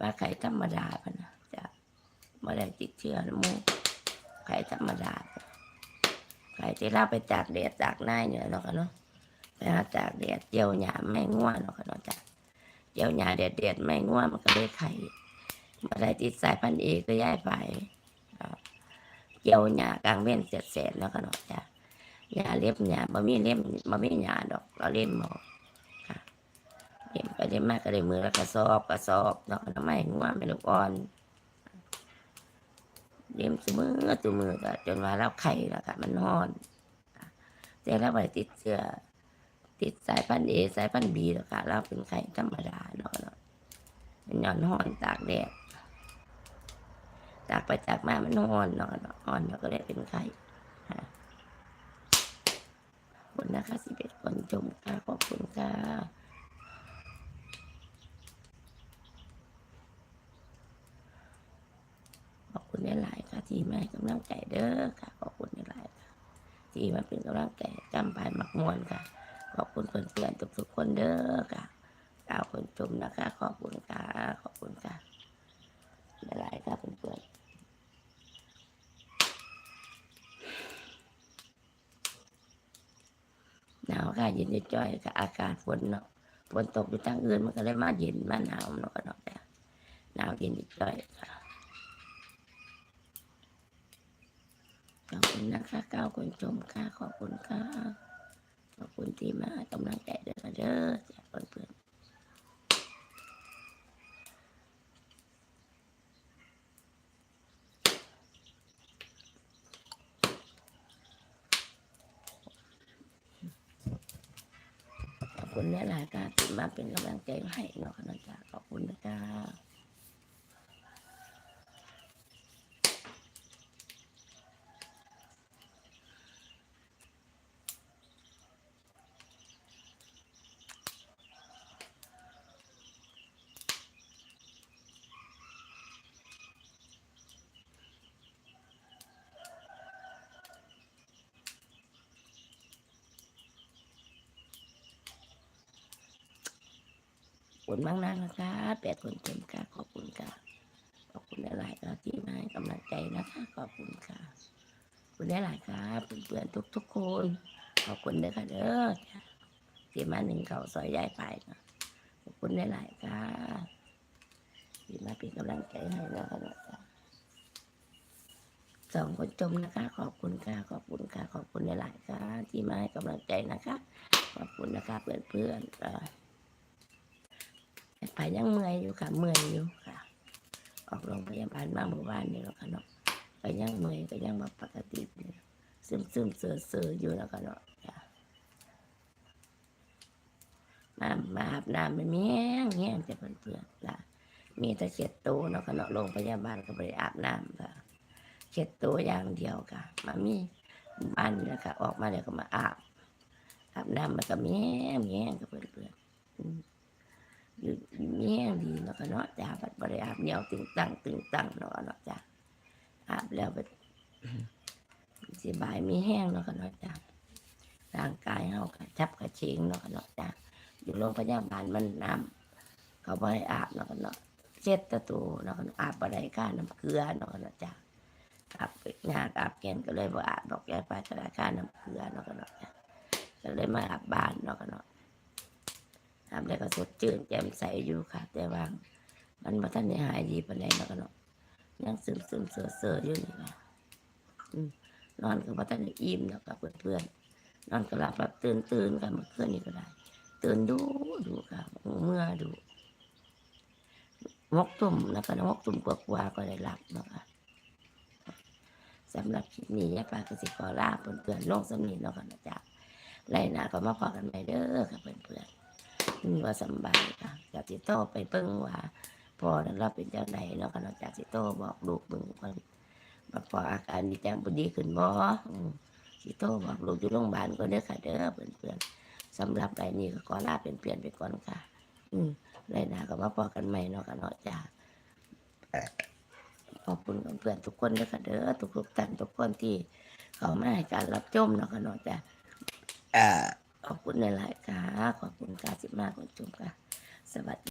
ว่าไข่ธรรมดาพะนะจะไม่ได้ติดเชื้อนะมูไข่ธรรมดาไข่ที่เราไปตากแดดตากหน้าเนี่ยเนาะค่ะเนาะไปหาตากแดดเจียวหยาไม่ง่วนเนาะเนาะจ้ะเจียวหยาแดดแดดไม่ง่วนมันก็เลยไข่มาได้ติดสายพันธุ์เอก็ย้ายไปอ่าเจียวหยากลางเว้นเสียดแสนเนาะค่ะเนาะจ้ะหยาเล็บหยาบ่มีเล็บบ่มีหยาดอกเราเล่มหมอ เห็นไปได้มากก็ได้มือแล้วก็สอบก็สอบเนาะทำไมงัวไม่ลูกอ่อนเลี้ยมสมือสมือก็จนว่าเราไข่แล้วก็มันนอนแต่เราไปติดเชื้อติดสายพันธุ์เอสายพันธุ์บีแล้วก็เราเป็นไข่ธรรมดาเนาะเนาะมันนอนนอนตากแดดตากไปตากมามันนอนเนาะเนาะนอนแล้วก็เลยเป็นไข่บคุณนะคะสิบเอ็ดคนชมค่ะขอบคุณค่ะ ขอบคุณหลายๆค่ะ ที่มาให้กำลังใจเด้อค่ะขอบคุณหลายค่ะที่มาเป็นกำลังใจจำปายมักมวนค่ะ ขอบคุณเพื่อนๆทุกๆคนเด้อค่ะกล่าวคนชมนะคะ ขอบคุณค่ะขอบคุณค่ะหลายๆค่ะเพื่อนๆหนาวค่ะเย็นจ้อยๆค่ะอากาศฝนเนาะฝนตกอยู่ทางอื่นมันก็เลยมาเย็นมาหนาวเนาะก็เนาะแต่หนาวเย็นจ้อยค่ะ ขอบคุณนะคะก้าวคนชมค่ะขอบคุณค่ะ ขอบคุณที่มาให้กำลังใจเด้อเด้อจากเพื่อนขอบคุณหลายๆค่ะที่มาเป็นกำลังใจให้เนาะนะจ๊ะขอบคุณนะคะ คุณมากนะนะคะแปดคนชมค่ะขอบคุณค่ะ ขอบคุณหลายๆค่ะที่มาให้กำลังใจนะคะ ขอบคุณค่ะขอบคุณหลายๆครับเพื่อนๆทุกๆคน ขอบคุณเด้อค่ะเด้อที่มาหนึ่งเขาซอยย้ายไปค่ะขอบคุณหลายๆค่ะที่มาเป็นกำลังใจให้นะคะนะสองคนชมนะคะ ขอบคุณค่ะ ขอบคุณค่ะ ขอบคุณหลายๆค่ะที่มาให้กำลังใจนะคะ ขอบคุณนะคะเพื่อนๆค่ะ ไปยังเมื่อยอยู่ค่ะ เมื่อยอยู่ค่ะ ออกโรงพยาบาลมาเมื่อวานนี่แล้วค่ะเนาะไปยังเมื่อยก็ยังมาปกติซึมซึมเสือเสืออยู่แล้วค่ะเนาะค่ะมามาอาบน้ำมันแห้งแห้งจะเพื่อนๆล่ะมีแต่เช็ดตัวเนาะค่ะเนาะโรงพยาบาลก็ไปอาบน้ำค่ะเช็ดตัวอย่างเดียวค่ะ มามีบ้านนี่แหละค่ะ ออกมาเดี๋ยวก็มาอาบอาบน้ำมันก็แห้งแห้งกับเพื่อนๆ อยู่อยู่มีแห้งดีเนาะก็เนาะจ้าบัดบริอาบเหนียวตึงตังตึงตังเนาะเนาะจ้าอาบแล้วบัดสบายมีแห้งเนาะเนาะจ้าร่างกายเฮากระชับกระเฉงเนาะเนาะจ้าอยู่โรงพยาบาลมันน้ำเขาบ่ให้อาบเนาะเนาะเช็ดตะตูเนาะเนาะอาบบ่ได้ค่าน้ำเกลือเนาะเนาะจ้าอาบงานอาบแกนก็เลยบ่อาบดอกแกไปก็ได้ค่าน้ำเกลือเนาะเนาะจ้าก็เลยมาอาบบ้านเนาะเนาะ ทำแล้วก็สดชื่นแจ่มใสอยู่ค่ะ แต่ว่ามันมาท่านได้หายดีปานใดแล้วก็เนาะยังซึมซึมเสือเสืออยู่นี่ค่ะนอนก็มาท่านได้อิ่มแล้วกับเพื่อนๆนอนก็หลับแบบตื่นตื่นกันเมื่อคืนนี้ก็ได้ ตื่นดูดูค่ะเมื่อดูมกตุ่มแล้วก็มกตุ่มกว่าๆก็ได้หลับนะคะสำหรับคลิปนี้ยายปากสิขอลาเพื่อนๆลงสำนีเนาะค่ะนะจ๊ะไรหนาก็มาพอกันใหม่เด้อค่ะเพื่อนๆ อืมว่าสบายค่ะจากสิโตไปเบิ่งว่าพอนั้นเราเป็นจังไดเนาะก็นาะจากสิโตบอกลูกเบิ่งว่าว่าพออาการดีจังบ่ดีขึ้นบ่อืมสิโตบอกลูกอยู่โรงพยาบาลก็เด้อค่ะเด้อเพื่อนๆสำหรับรายนี้ก็ขอลาเป็นเปลี่ยนไปก่อนค่ะ อืมรายหน้าก็มาพอกันใหม่เนาะก็เนาะจ้าขอบคุณเพื่อนทุกคนเด้อค่ะเด้อทุกๆท่านทุกคนที่เข้ามาให้การรับชมเนาะก็เนาะจ้า ขอบคุณหลายๆค่ะ ขอบคุณค่ะสิบมากคุณจุ๋มค่ะ สวัสดี